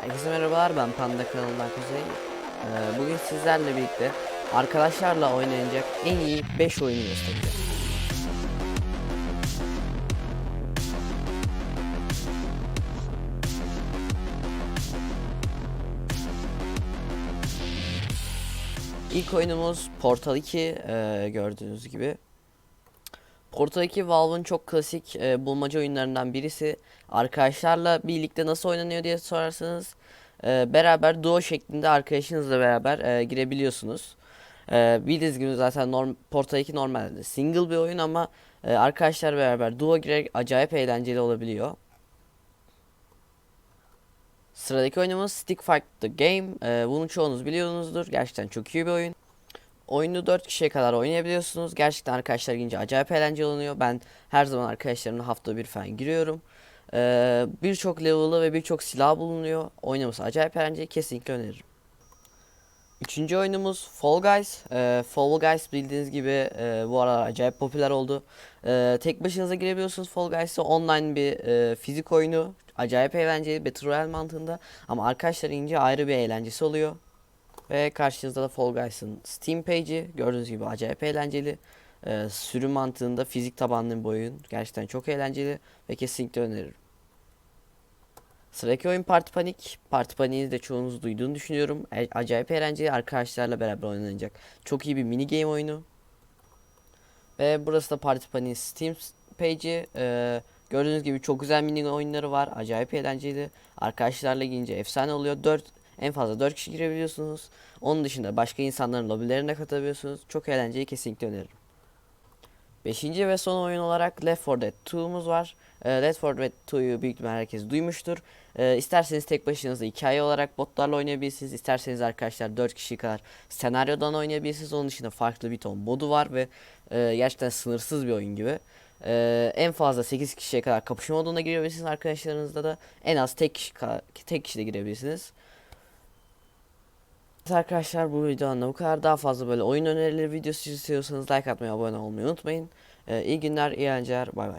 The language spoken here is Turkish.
Herkese merhabalar ben Panda kanalından Kuzey. Ee, bugün sizlerle birlikte arkadaşlarla oynanacak en iyi 5 oyunu göstereceğim. İlk oyunumuz Portal 2 ee, gördüğünüz gibi. Portal 2 Valve'ın çok klasik e, bulmaca oyunlarından birisi. Arkadaşlarla birlikte nasıl oynanıyor diye sorarsanız e, beraber duo şeklinde arkadaşınızla beraber e, girebiliyorsunuz. E, bildiğiniz gibi zaten norm, Portal 2 normalde single bir oyun ama e, arkadaşlar beraber duo girerek acayip eğlenceli olabiliyor. Sıradaki oyunumuz Stick Fight the Game. E, bunu çoğunuz biliyorsunuzdur. Gerçekten çok iyi bir oyun. Oyunu 4 kişiye kadar oynayabiliyorsunuz. Gerçekten arkadaşlar gelince acayip eğlenceli oluyor. Ben her zaman arkadaşlarımla hafta bir falan giriyorum. Ee, birçok level'ı ve birçok silah bulunuyor. Oynaması acayip eğlenceli. Kesinlikle öneririm. Üçüncü oyunumuz Fall Guys. Ee, Fall Guys bildiğiniz gibi e, bu aralar acayip popüler oldu. Ee, tek başınıza girebiliyorsunuz Fall Guys'a. Online bir e, fizik oyunu. Acayip eğlenceli. Battle Royale mantığında. Ama arkadaşlar ince ayrı bir eğlencesi oluyor. Ve karşınızda da Fall Guys'ın Steam page'i. Gördüğünüz gibi acayip eğlenceli. Ee, sürüm mantığında fizik tabanlı bir oyun. Gerçekten çok eğlenceli ve kesinlikle öneririm. Sıradaki oyun Party Panic. Party Panic'i de çoğunuz duyduğunu düşünüyorum. E- acayip eğlenceli arkadaşlarla beraber oynanacak. Çok iyi bir mini game oyunu. Ve burası da Party Panic'in Steam page'i. Ee, gördüğünüz gibi çok güzel mini oyunları var. Acayip eğlenceli. Arkadaşlarla girince efsane oluyor. 4 en fazla 4 kişi girebiliyorsunuz. Onun dışında başka insanların lobilerine katılabiliyorsunuz. Çok eğlenceli kesinlikle öneririm. Beşinci ve son oyun olarak Left 4 Dead 2'muz var. Ee, Left 4 Dead 2'yu büyük ihtimal herkes duymuştur. Ee, isterseniz tek başınıza hikaye olarak botlarla oynayabilirsiniz. İsterseniz arkadaşlar 4 kişi kadar senaryodan oynayabilirsiniz. Onun dışında farklı bir ton modu var ve e, gerçekten sınırsız bir oyun gibi. Ee, en fazla 8 kişiye kadar kapışma moduna girebilirsiniz arkadaşlarınızla da. En az tek kişi tek kişi de girebilirsiniz. Evet arkadaşlar bu videodan da bu kadar. Daha fazla böyle oyun önerileri videosu istiyorsanız like atmayı, abone olmayı unutmayın. Ee, iyi günler, iyi eğlenceler. Bay bay.